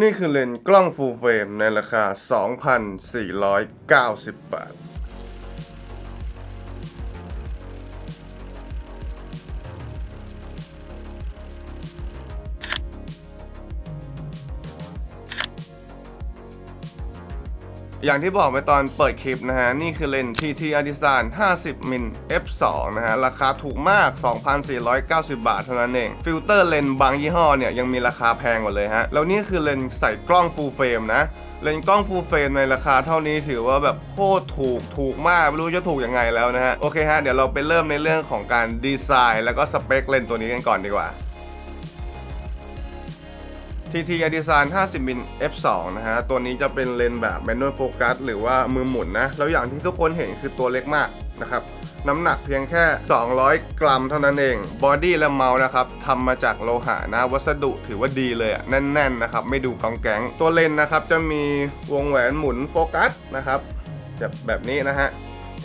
นี่คือเลนส์กล้องฟูลเฟรมในราคา 2,490 บาท อย่างที่บอกไปตอนเปิดคลิปนะฮะ นี่คือเลนส์ TT a d i s a n 50 มิล f2 นะฮะ ราคาถูกมาก 2,490 บาทเท่านั้นเอง ฟิลเตอร์เลนส์บางยี่ห้อเนี่ย ยังมีราคาแพงกว่าเลยฮะ แล้วนี่คือเลนส์ใส่กล้อง full frame นะเลนส์กล้อง full frame ในราคาเท่านี้ถือว่าแบบโคตรถูกถูกมาก ไม่รู้จะถูกยังไงแล้วนะฮะ โอเคฮะ เดี๋ยวเราไปเริ่มในเรื่องของการดีไซน์ แล้วก็สเปคเลนส์ตัวนี้กันก่อนดีกว่า TT a d i s a n 50 มิล f2 นะฮะ ตัวนี้จะเป็นเลนส์แบบ manual focus หรือว่ามือหมุนนะ แล้วอย่างที่ทุกคนเห็นคือตัวเล็กมากนะครับ น้ำหนักเพียงแค่ 200 กรัมเท่านั้นเอง บอดี้และเมาส์นะครับทำมาจากโลหะนะ วัสดุถือว่าดีเลยอะแน่นๆนะครับ ไม่ดูกองแกง ตัวเลนส์นะครับจะมีวงแหวนหมุนโฟกัสนะครับแบบแบบนี้นะฮะ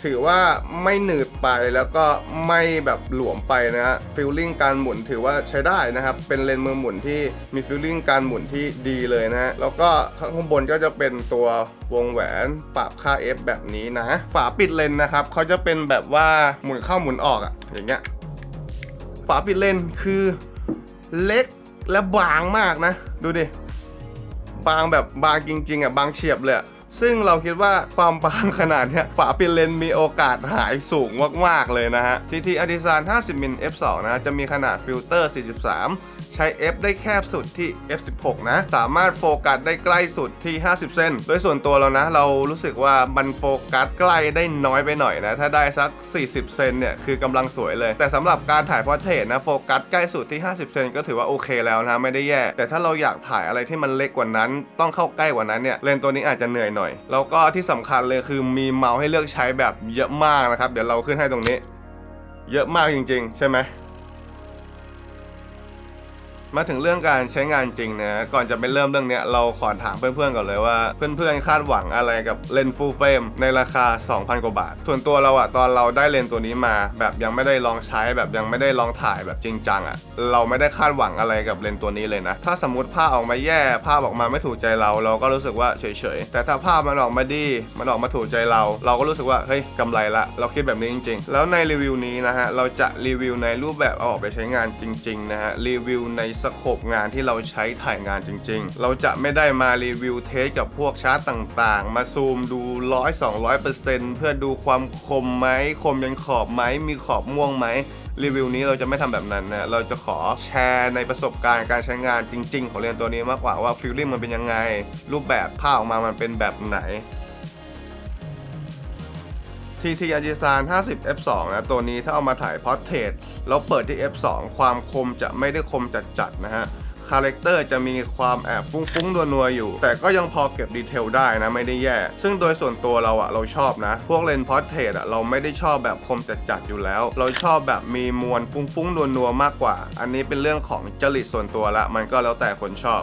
ถือว่าไม่หนืดไปแล้วก็ไม่แบบหลวมไปนะฮะฟิลลิ่งการหมุนถือว่าใช้ได้นะครับ เป็นเลนส์มือหมุนที่มีฟิลลิ่งการหมุนที่ดีเลยนะฮะแล้วก็ข้างบนก็จะเป็นตัววงแหวนปรับค่า F แบบนี้นะฝาปิดเลนส์นะครับเขาจะเป็นแบบว่าหมุนเข้าหมุนออกอะอย่างเงี้ยฝาปิดเลนส์คือเล็กและบางมากนะ ดูดิบางแบบบางจริงๆอะบางเฉียบเลย ซึ่งเราคิดว่าความบางขนาดเนี้ยฝาปิดเลนมีโอกาสหายสูงมาก ๆ เลยนะฮะ TT a d i s a n 50 มิล f2 นะจะมีขนาดฟิลเตอร์ 43 ใช้ f ได้แคบสุดที่ f16 นะ สามารถโฟกัสได้ใกล้สุดที่ 50 เซนโดยส่วนตัวเรานะ เรารู้สึกว่ามันโฟกัสใกล้ได้น้อยไปหน่อยนะ ถ้าได้สัก 40 เซนเนี่ย คือกำลังสวยเลย แต่สำหรับการถ่ายพอร์เทรตนะโฟกัสใกล้สุดที่ 50 เซนก็ถือว่าโอเคแล้วนะไม่ได้แย่ แต่ถ้าเราอยากถ่ายอะไรที่มันเล็กกว่านั้น ต้องเข้าใกล้กว่านั้นเนี่ยเลนตัวนี้อาจจะเหนื่อยหน่อยแล้วก็ที่สำคัญเลยคือมีเมาส์ให้เลือกใช้แบบเยอะมากนะครับ เดี๋ยวเราขึ้นให้ตรงนี้ เยอะมากจริง ๆ ใช่ไหม มาถึงเรื่องการใช้งานจริงนะก่อนจะไปเริ่มเรื่องเนี้ยเราขอถามเพื่อนๆก่อนเลยว่า เพื่อนๆคาดหวังอะไรกับเลนส์ full frame ในราคา 2,000 กว่าบาท ส่วนตัวเราอะตอนเราได้เลนส์ตัวนี้มา แบบยังไม่ได้ลองใช้แบบยังไม่ได้ลองถ่ายแบบจริงจังอะเราไม่ได้คาดหวังอะไรกับเลนส์ตัวนี้เลยนะ ถ้าสมมติภาพออกมาแย่ภาพออกมาไม่ถูกใจเรา เราก็รู้สึกว่าเฉยๆแต่ถ้าภาพมันออกมาดีมันออกมาถูกใจเรา เราก็รู้สึกว่าเฮ้ยกำไรละ เราคิดแบบนี้จริง ๆ แล้วในรีวิวนี้นะฮะเราจะรีวิวในรูปแบบเอาออกไปใช้งานจริงๆนะฮะรีวิวในสโคปงานที่เราใช้ถ่ายงานจริง ๆ เราจะไม่ได้มารีวิวเทสกับพวกชาร์ตต่างๆ มาซูมดู100 200เปอร์เซ็นต์เพื่อดูความคมไหมคมยันขอบไหมมีขอบม่วงไหมรีวิวนี้เราจะไม่ทำแบบนั้นนะ เราจะขอแชร์ในประสบการณ์การใช้งานจริง ๆ ของเรียนตัวนี้มากกว่าว่าฟีลลิ่งมันเป็นยังไง รูปแบบภาพออกมามันเป็นแบบไหน TT a j i s a n 50 f2 นะตัวนี้ถ้าเอามาถ่ายพอร์เทรตแล้วเปิดที่ f2 ความคมจะไม่ได้คมจัดๆนะฮะคาแรคเตอร์จะมีความแอบฟุ้งๆนัวอยู่ แต่ก็ยังพอเก็บดีเทลได้นะไม่ได้แย่ ซึ่งโดยส่วนตัวเราอะเราชอบนะ พวกเลนส์พอร์เทรตอะเราไม่ได้ชอบแบบคมจัดๆอยู่แล้ว เราชอบแบบมีมวลฟุ้งๆนัวมากกว่า อันนี้เป็นเรื่องของจริตส่วนตัวละ มันก็แล้วแต่คนชอบ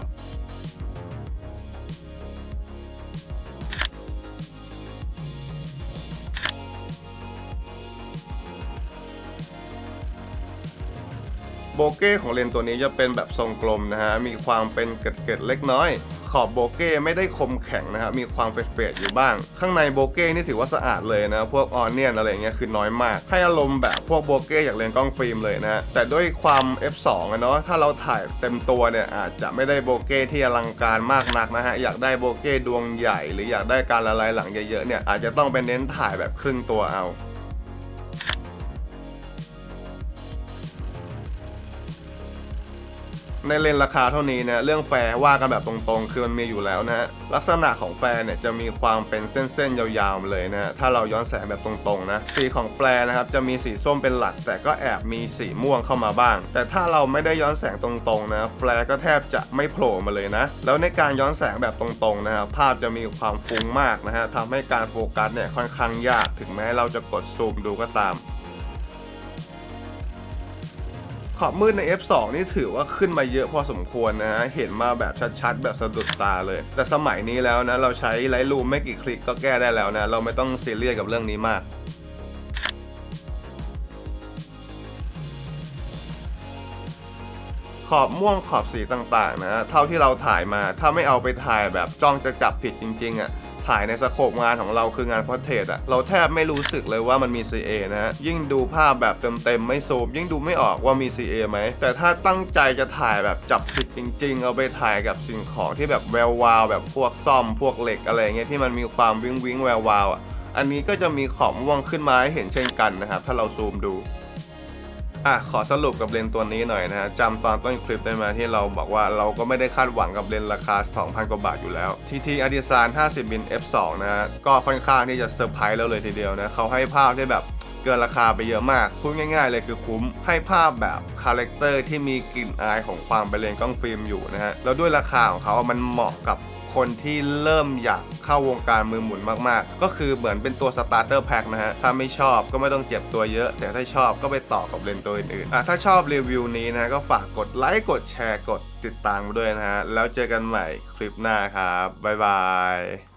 โบเก้ของเลนส์ตัวนี้จะเป็นแบบทรงกลมนะฮะ มีความเป็นเกล็ดๆเล็กน้อย ขอบโบเก้ไม่ได้คมแข็งนะฮะมีความเฟดๆอยู่บ้าง ข้างในโบเก้นี่ถือว่าสะอาดเลยนะ พวกออนเนียนอะไรเงี้ยคือน้อยมาก ให้อารมณ์แบบพวกโบเก้จากเลนกล้องฟิล์มเลยนะฮะ แต่ด้วยความ f2 อะเนาะ ถ้าเราถ่ายเต็มตัวเนี่ยอาจจะไม่ได้โบเก้ที่อลังการมากนักนะฮะ อยากได้โบเก้ดวงใหญ่ หรืออยากได้การละลายหลังเยอะๆเนี่ยอาจจะต้องเป็นเน้นถ่ายแบบครึ่งตัวเอา ในเลนราคาเท่านี้เนี่ยเรื่องแฟร์ว่ากันแบบตรงๆ คือมันมีอยู่แล้วนะฮะลักษณะของแฟร์เนี่ยจะมีความเป็นเส้นๆยาวๆเลยนะฮะถ้าเราย้อนแสงแบบตรงๆนะสีของแฟร์นะครับจะมีสีส้มเป็นหลัก แต่ก็แอบมีสีม่วงเข้ามาบ้าง แต่ถ้าเราไม่ได้ย้อนแสงตรงๆนะแฟร์ก็แทบจะไม่โผล่มาเลยนะแล้วในการย้อนแสงแบบตรงๆนะครับภาพจะมีความฟุ้งมากนะฮะทำให้การโฟกัสเนี่ยค่อนข้างยากถึงแม้เราจะกดซูมดูก็ตาม ขอบมืดใน F2 นี่ถือว่าขึ้นมาเยอะพอสมควรนะฮะ เห็นมาแบบชัดๆ แบบสะดุดตาเลย แต่สมัยนี้แล้วนะ เราใช้ไลท์รูมไม่กี่คลิกก็แก้ได้แล้วนะ เราไม่ต้องซีเรียสกับเรื่องนี้มากขอบม่วงขอบสีต่างๆนะ เท่าที่เราถ่ายมาถ้าไม่เอาไปถ่ายแบบจ้องจะจับผิดจริงๆอะ่ะ ถ่ายในสโคปงานของเราคืองานพอร์เทรตอะเราแทบไม่รู้สึกเลยว่ามันมี CA นะฮะยิ่งดูภาพแบบเต็มๆไม่ซูมยิ่งดูไม่ออกว่ามี CA ไหมแต่ถ้าตั้งใจจะถ่ายแบบจับผิดจริง ๆ เอาไปถ่ายกับสิ่งของที่แบบแวววาวแบบพวกซ่อมพวกเหล็กอะไรเงี้ยที่มันมีความวิ้งวิ้งแวววาวอะอันนี้ก็จะมีขอบม่วงขึ้นมาให้เห็นเช่นกันนะครับถ้าเราซูมดู อะขอสรุปกับเลนตัวนี้หน่อยนะฮะจำตอนต้นคลิปได้ไหมที่เราบอกว่าเราก็ไม่ได้คาดหวังกับเลนราคา 2,000 กว่าบาทอยู่แล้ว TT a d i s a n 50มิล f2 นะฮะก็ค่อนข้างที่จะเซอร์ไพรส์แล้วเลยทีเดียวนะเขาให้ภาพที่แบบเกินราคาไปเยอะมาก พูดง่าย ๆ เลยคือคุ้ม ให้ภาพแบบคาแรคเตอร์ที่มีกลิ่นอายของความเป็นเลนกล้องฟิล์มอยู่นะฮะ แล้วด้วยราคาของเขา มันเหมาะกับ คนที่เริ่มอยากเข้าวงการมือหมุนมากๆ ก็คือเหมือนเป็นตัวสตาร์เตอร์แพ็คนะฮะ ถ้าไม่ชอบก็ไม่ต้องเจ็บตัวเยอะ แต่ถ้าชอบก็ไปต่อกับเลนตัวอื่นๆอะถ้าชอบรีวิวนี้นะก็ฝากกดไลค์กดแชร์กดติดตามมาด้วยนะฮะ แล้วเจอกันใหม่คลิปหน้าครับบ๊ายบาย